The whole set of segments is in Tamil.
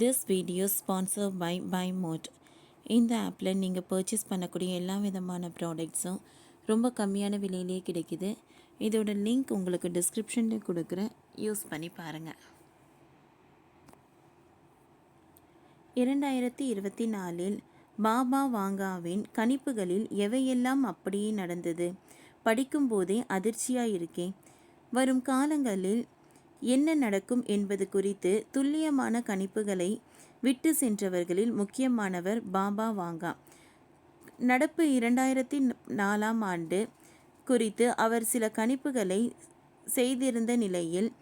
This video sponsor by by mod இந்த ஆப்பில் நீங்கள் பர்ச்சேஸ் பண்ணக்கூடிய எல்லா விதமான ப்ராடக்ட்ஸும் ரொம்ப கம்மியான விலையிலே கிடைக்குது. இதோட லிங்க் உங்களுக்கு டிஸ்கிரிப்ஷனில் கொடுக்குறேன். யூஸ் பண்ணி பாருங்கள் இரண்டாயிரத்தி இருபத்தி நாலில் பாபா வாங்காவின் கணிப்புகளில் எவையெல்லாம் அப்படியே நடந்தது? படிக்கும்போதே அதிர்ச்சியாக இருக்கேன் வரும் காலங்களில் என்ன நடக்கும் என்பது குறித்து துல்லியமான கணிப்புகளை விட்டு சென்றவர்களில் முக்கியமானவர் பாபா வாங்கா. நடப்பு இரண்டாயிரத்தி நாலாம் ஆண்டு குறித்து அவர் சில கணிப்புகளை செய்திருந்த நிலையில்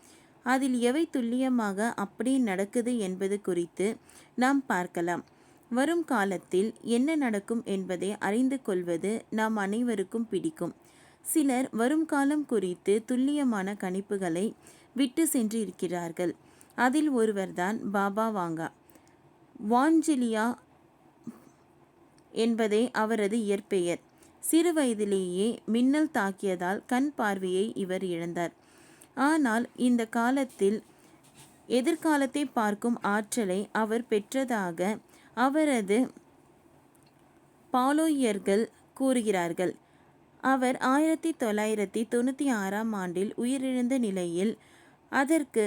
அதில் எவை துல்லியமாக அப்படியே நடக்குது என்பது குறித்து நாம் பார்க்கலாம். வரும் காலத்தில் என்ன நடக்கும் என்பதை அறிந்து கொள்வது நாம் அனைவருக்கும் பிடிக்கும். சிலர் வரும் காலம் குறித்து துல்லியமான கணிப்புகளை விட்டு சென்று இருக்கிறார்கள் அதில் ஒருவர்தான் பாபா வாங்கா. வான்ஜிலியா என்பதே அவரது இயற்பெயர். சிறு வயதிலேயே மின்னல் தாக்கியதால் கண் பார்வையை இவர் இழந்தார். ஆனால் இந்த காலத்தில் எதிர்காலத்தை பார்க்கும் ஆற்றலை அவர் பெற்றதாக அவரது பாலோயர்கள் கூறுகிறார்கள். அவர் ஆயிரத்தி தொள்ளாயிரத்தி தொண்ணூற்றி ஆறாம் ஆண்டில் உயிரிழந்த நிலையில் அதற்கு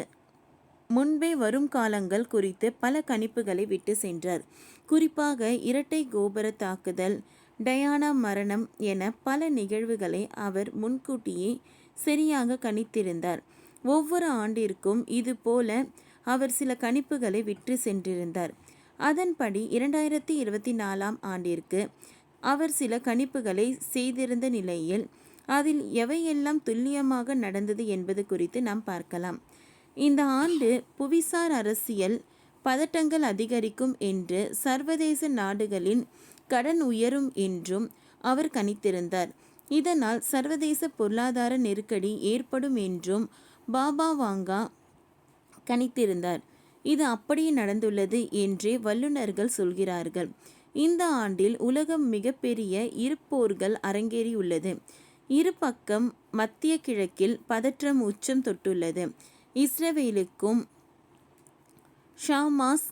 முன்பே வரும் காலங்கள் குறித்து பல கணிப்புகளை விட்டு சென்றார். குறிப்பாக இரட்டை கோபுர தாக்குதல் டயானா மரணம் என பல நிகழ்வுகளை அவர் முன்கூட்டியே சரியாக கணித்திருந்தார். ஒவ்வொரு ஆண்டிற்கும் இது போல அவர் சில கணிப்புகளை விற்று சென்றிருந்தார். அதன்படி இரண்டாயிரத்தி இருபத்தி நாலாம் ஆண்டிற்கு அவர் சில கணிப்புகளை செய்திருந்த நிலையில் அதில் எவையெல்லாம் துல்லியமாக நடந்தது என்பது குறித்து நாம் பார்க்கலாம். இந்த ஆண்டு புவிசார் அரசியல் பதட்டங்கள் அதிகரிக்கும் என்று சர்வதேச நாடுகளின் கடன் உயரும் என்றும் அவர் கணித்திருந்தார். இதனால் சர்வதேச பொருளாதார நெருக்கடி ஏற்படும் என்றும் பாபா வாங்கா கணித்திருந்தார். இது அப்படியே நடந்துள்ளது என்றே வல்லுநர்கள் சொல்கிறார்கள். இந்த ஆண்டில் உலகம் மிகப்பெரிய இருப்போர்கள் அரங்கேறியுள்ளது. இரு பக்கம் மத்திய கிழக்கில் பதற்றம் உச்சம் தொட்டுள்ளது. இஸ்ரேலுக்கும் ஷாமாஸ்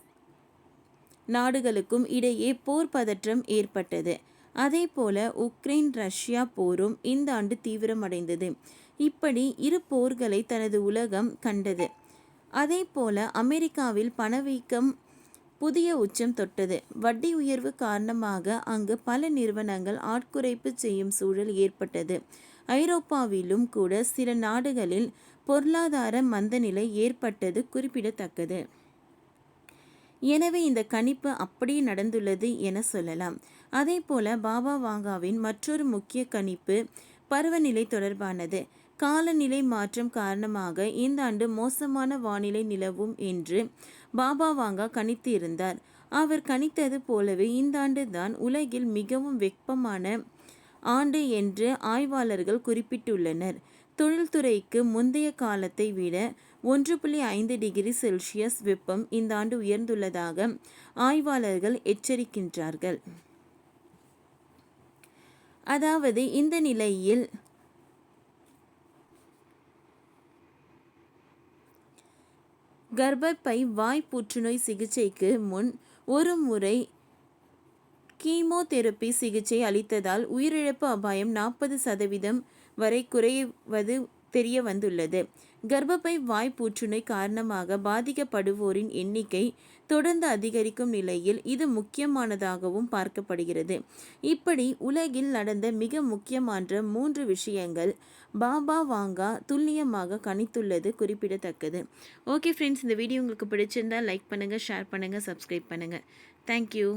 நாடுகளுக்கும் இடையே போர் பதற்றம் ஏற்பட்டது. அதே போல உக்ரைன் ரஷ்யா போரும் இந்த ஆண்டு தீவிரமடைந்தது. இப்படி இரு போர்களை தனது உலகம் கண்டது. அதே போல அமெரிக்காவில் பணவீக்கம் புதிய உச்சம் தொட்டது. வட்டி உயர்வு காரணமாக அங்கு பல நிறுவனங்கள் ஆட்குறைப்பு செய்யும் சூழல் ஏற்பட்டது. ஐரோப்பாவிலும் கூட சில நாடுகளில் பொருளாதார மந்தநிலை ஏற்பட்டது குறிப்பிடத்தக்கது. எனவே இந்த கணிப்பு அப்படியே நடந்துள்ளது என சொல்லலாம். அதே போல பாபா வாங்காவின் மற்றொரு முக்கிய கணிப்பு பருவநிலை தொடர்பானது. காலநிலை மாற்றம் காரணமாக இந்த ஆண்டு மோசமான வானிலை நிலவும் என்று பாபா வாங்கா கணித்து இருந்தார் அவர் கணித்தது போலவே இந்த ஆண்டு தான் உலகில் மிகவும் வெப்பமான ஆண்டு என்று ஆய்வாளர்கள் குறிப்பிட்டுள்ளனர். தொழில்துறைக்கு முந்தைய காலத்தை விட ஒன்று புள்ளி ஐந்து டிகிரி செல்சியஸ் வெப்பம் இந்த ஆண்டு உயர்ந்துள்ளதாக ஆய்வாளர்கள் எச்சரிக்கின்றார்கள். அதாவது இந்த நிலையில் கர்ப்பப்பை வாய் புற்றுநோய் சிகிச்சைக்கு முன் ஒரு முறை கீமோதெரப்பி சிகிச்சை அளித்ததால் உயிரிழப்பு அபாயம் நாற்பது சதவீதம் வரை குறைவது தெரிய வந்துள்ளது. கர்ப்பப்பை வாய் புற்றுநோய் காரணமாக பாதிக்கப்படுவோரின் எண்ணிக்கை தொடர்ந்து அதிகரிக்கும் நிலையில் இது முக்கியமானதாகவும் பார்க்கப்படுகிறது. இப்படி உலகில் நடந்த மிக முக்கியமான மூன்று விஷயங்கள் பாபா வாங்கா துல்லியமாக கணித்துள்ளது குறிப்பிடத்தக்கது. ஓகே ஃப்ரெண்ட்ஸ் இந்த வீடியோ உங்களுக்கு பிடிச்சிருந்தால் லைக் பண்ணுங்கள் ஷேர் பண்ணுங்கள் சப்ஸ்கிரைப் பண்ணுங்கள் தேங்க்யூ.